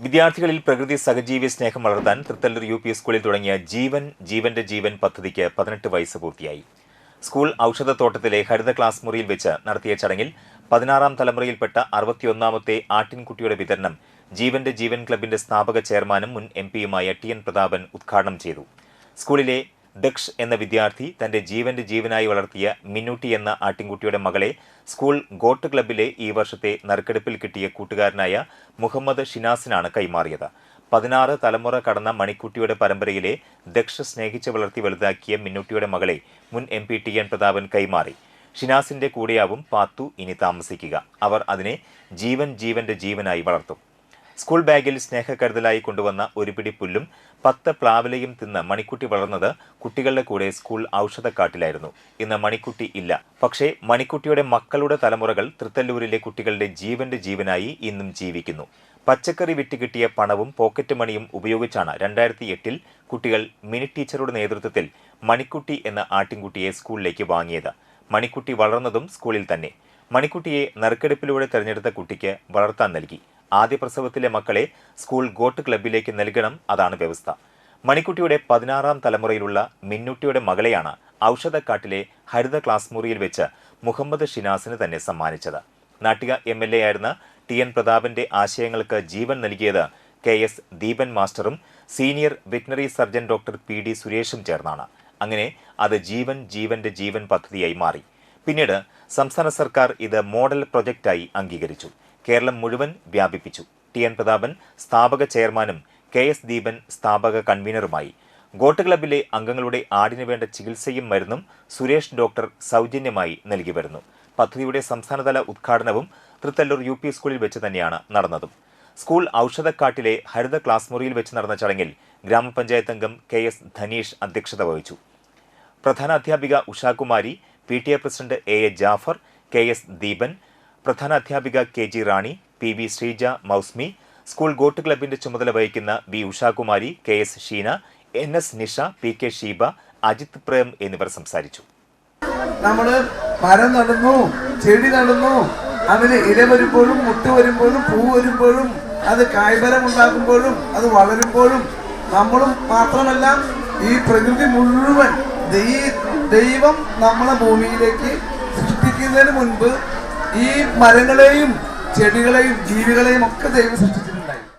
വിദ്യാർത്ഥികളിൽ പ്രകൃതി സഹജീവി സ്നേഹം വളർത്താൻ തൃത്തല്ലൂർ യു പി സ്കൂളിൽ തുടങ്ങിയ ജീവൻ ജീവന്റെ ജീവൻ പദ്ധതിക്ക് പതിനെട്ട് വയസ്സ് പൂർത്തിയായി. സ്കൂൾ ഔഷധത്തോട്ടത്തിലെ ഹരിത ക്ലാസ് മുറിയിൽ വെച്ച് നടത്തിയ ചടങ്ങിൽ പതിനാറാം തലമുറയിൽപ്പെട്ട അറുപത്തിയൊന്നാമത്തെ ആട്ടിൻകുട്ടിയുടെ വിതരണം ജീവന്റെ ജീവൻ ക്ലബിന്റെ സ്ഥാപക ചെയർമാനും മുൻ എം പിയുമായ ടി എൻ പ്രതാപൻ ഉദ്ഘാടനം ചെയ്തു. സ്കൂളിലെ ദക്ഷ് എന്ന വിദ്യാർത്ഥി തന്റെ ജീവന്റെ ജീവനായി വളർത്തിയ മിന്നൂട്ടി എന്ന ആട്ടിൻകുട്ടിയുടെ മകളെ സ്കൂൾ ഗോട്ട് ക്ലബിലെ ഈ വർഷത്തെ നറുക്കെടുപ്പിൽ കിട്ടിയ കൂട്ടുകാരനായ മുഹമ്മദ് ഷിനാസിനാണ് കൈമാറിയത്. പതിനാറ് തലമുറ കടന്ന മണിക്കുട്ടിയുടെ പരമ്പരയിലെ ദക്ഷ് സ്നേഹിച്ച് വളർത്തി വലുതാക്കിയ മിന്നൂട്ടിയുടെ മകളെ മുൻ M P T N Prathapan കൈമാറി. ഷിനാസിന്റെ കൂടെയാവും പാത്തു ഇനി താമസിക്കുക. അവർ അതിനെ ജീവൻ ജീവന്റെ ജീവനായി വളർത്തും. സ്കൂൾ ബാഗിൽ സ്നേഹക്കരുതലായി കൊണ്ടുവന്ന ഒരു പിടി പുല്ലും പത്ത് പ്ലാവിലയും തിന്ന് മണിക്കുട്ടി വളർന്നത് കുട്ടികളുടെ കൂടെ സ്കൂൾ ഔഷധക്കാട്ടിലായിരുന്നു. ഇന്ന് മണിക്കുട്ടി ഇല്ല. പക്ഷേ മണിക്കുട്ടിയുടെ മക്കളുടെ തലമുറകൾ തൃത്തല്ലൂരിലെ കുട്ടികളുടെ ജീവന്റെ ജീവനായി ഇന്നും ജീവിക്കുന്നു. പച്ചക്കറി വിറ്റ് കിട്ടിയ പണവും പോക്കറ്റ് മണിയും ഉപയോഗിച്ചാണ് രണ്ടായിരത്തി എട്ടിൽ കുട്ടികൾ മിനി ടീച്ചറുടെ നേതൃത്വത്തിൽ മണിക്കുട്ടി എന്ന ആട്ടിൻകുട്ടിയെ സ്കൂളിലേക്ക് വാങ്ങിയത്. മണിക്കുട്ടി വളർന്നതും സ്കൂളിൽ തന്നെ. മണിക്കുട്ടിയെ നറുക്കെടുപ്പിലൂടെ തെരഞ്ഞെടുത്ത കുട്ടിക്ക് വളർത്താൻ നൽകി. ആദ്യ പ്രസവത്തിലെ മക്കളെ സ്കൂൾ ഗോട്ട് ക്ലബിലേക്ക് നൽകണം അതാണ് വ്യവസ്ഥ. മണിക്കുട്ടിയുടെ പതിനാറാം തലമുറയിലുള്ള മിന്നുട്ടിയുടെ മകളെയാണ് ഔഷധക്കാട്ടിലെ ഹരിത ക്ലാസ് മുറിയിൽ വെച്ച് മുഹമ്മദ് ഷിനാസിന് തന്നെ സമ്മാനിച്ചത്. നാട്ടിക എം എൽ എ ആയിരുന്ന ടി എൻ പ്രതാപന്റെ ആശയങ്ങൾക്ക് ജീവൻ നൽകിയത് K S Deepan മാസ്റ്ററും senior veterinary surgeon doctor P D സുരേഷും ചേർന്നാണ്. അങ്ങനെ അത് ജീവൻ ജീവന്റെ ജീവൻ പദ്ധതിയായി മാറി. പിന്നീട് സംസ്ഥാന സർക്കാർ ഇത് മോഡൽ പ്രൊജക്റ്റായി അംഗീകരിച്ചു. കേരളം മുഴുവൻ വ്യാപിപ്പിച്ചു. ടി. എൻ. പ്രതാപൻ സ്ഥാപക ചെയർമാനും കെ. എസ്. ദീപൻ സ്ഥാപക കൺവീനറുമായി. ഗോട്ട് ക്ലബിലെ അംഗങ്ങളുടെ ആടിനു വേണ്ട ചികിത്സയും മരുന്നും സുരേഷ് ഡോക്ടർ സൗജന്യമായി നൽകി വരുന്നു. പദ്ധതിയുടെ സംസ്ഥാനതല ഉദ്ഘാടനവും തൃത്തല്ലൂർ യു പി സ്കൂളിൽ വെച്ച് തന്നെയാണ് നടന്നതും. സ്കൂൾ ഔഷധക്കാട്ടിലെ ഹരിത ക്ലാസ് മുറിയിൽ വെച്ച് നടന്ന ചടങ്ങിൽ ഗ്രാമപഞ്ചായത്ത് അംഗം കെ. എസ്. ധനീഷ് അധ്യക്ഷത വഹിച്ചു. പ്രധാന അധ്യാപിക Ushakumari P. T. A. President A. A. Jafar K. S. Deepan പ്രധാന അധ്യാപിക K G Rani P V Sreeja Mausmi school goat ക്ലബിന്റെ ചുമതല വഹിക്കുന്ന B Ushakumari K S Sheena N S Nisha P K Sheeba Ajith Prem എന്നിവർ സംസാരിച്ചു. നമ്മൾ മരം നടന്നു ചെടി നടന്നു അതിന് ഇല വരുമ്പോഴും മുട്ട് വരുമ്പോഴും പൂ വരുമ്പോഴും അത് കായ്ഫലം ഉണ്ടാക്കുമ്പോഴും അത് വളരുമ്പോഴും നമ്മളും മാത്രമല്ല ഈ പ്രകൃതി മുഴുവൻ ദൈവം നമ്മളെ ഭൂമിയിലേക്ക് സൃഷ്ടിക്കുന്നതിന് മുൻപ് ഈ മരങ്ങളെയും ചെടികളെയും ജീവികളെയും ഒക്കെ ദൈവം സൃഷ്ടിച്ചിട്ടുണ്ട്.